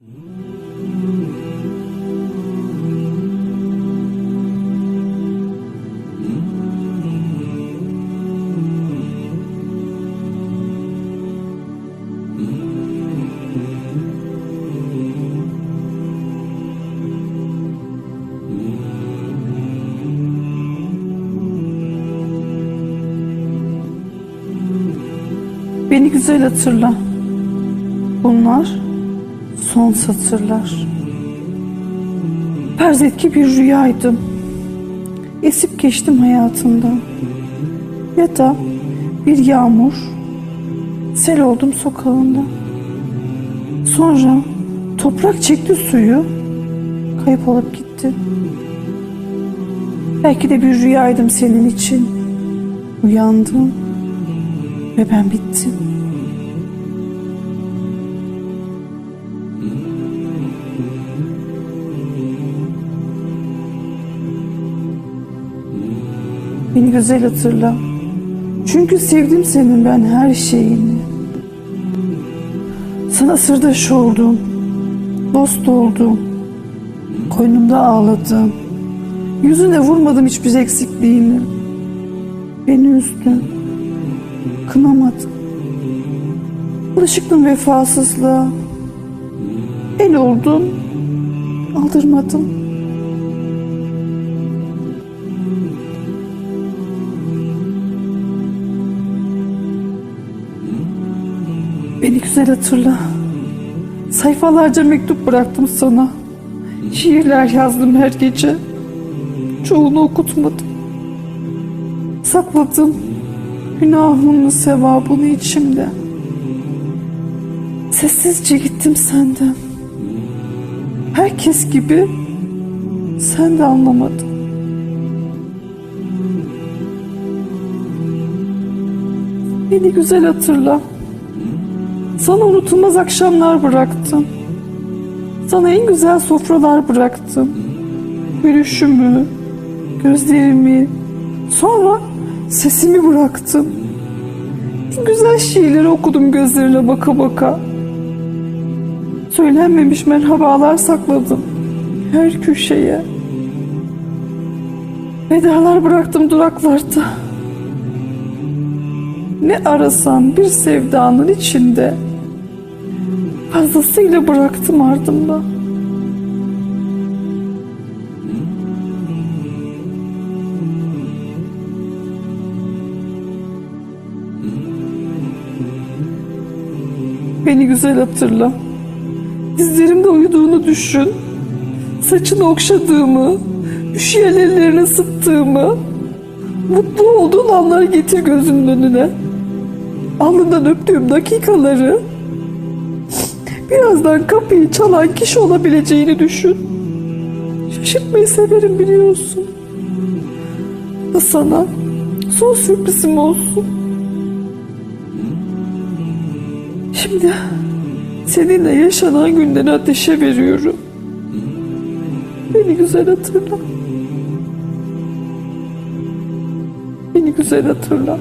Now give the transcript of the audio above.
Beni güzel hatırla. Bunlar son satırlar. Farz et ki bir rüyaydım. Esip geçtim hayatımdan. Ya da bir yağmur, sel oldum sokağında. Sonra toprak çekti suyu, kayıp olup gitti. Belki de bir rüyaydım senin için. Uyandım ve ben bittim. Beni güzel hatırla. Çünkü sevdim senin ben her şeyini. Sana sırdaş oldum. Dost oldum. Koynumda ağladım. Yüzüne vurmadım hiçbir eksikliğini. Beni üzdün. Kınamadım. Alışıktım vefasızlığa. El oldun. Aldırmadım. Beni güzel hatırla. Sayfalarca mektup bıraktım sana. Şiirler yazdım her gece. Çoğunu okutmadım. Sakladım. Günahımın sevabını içimde. Sessizce gittim senden. Herkes gibi sen de anlamadın. Beni güzel hatırla. Sana unutulmaz akşamlar bıraktım. Sana en güzel sofralar bıraktım. Gülüşümü, gözlerimi, sonra sesimi bıraktım. Güzel şiirleri okudum gözlerine baka baka. Söylenmemiş merhabalar sakladım her köşeye. Vedalar bıraktım duraklarda. Ne arasam bir sevdanın içinde fazlasıyla bıraktım ardımda. Beni güzel hatırla. Dizlerimde uyuduğunu düşün. Saçını okşadığımı, üşüyen ellerini sıktığımı, mutlu olduğun anları getir gözünün önüne. Alnından öptüğüm dakikaları, birazdan kapıyı çalan kişi olabileceğini düşün. Şaşırtmayı severim biliyorsun. Bu sana son sürprizim olsun. Şimdi seninle yaşanan günleri ateşe veriyorum. Beni güzel hatırla. Beni güzel hatırla.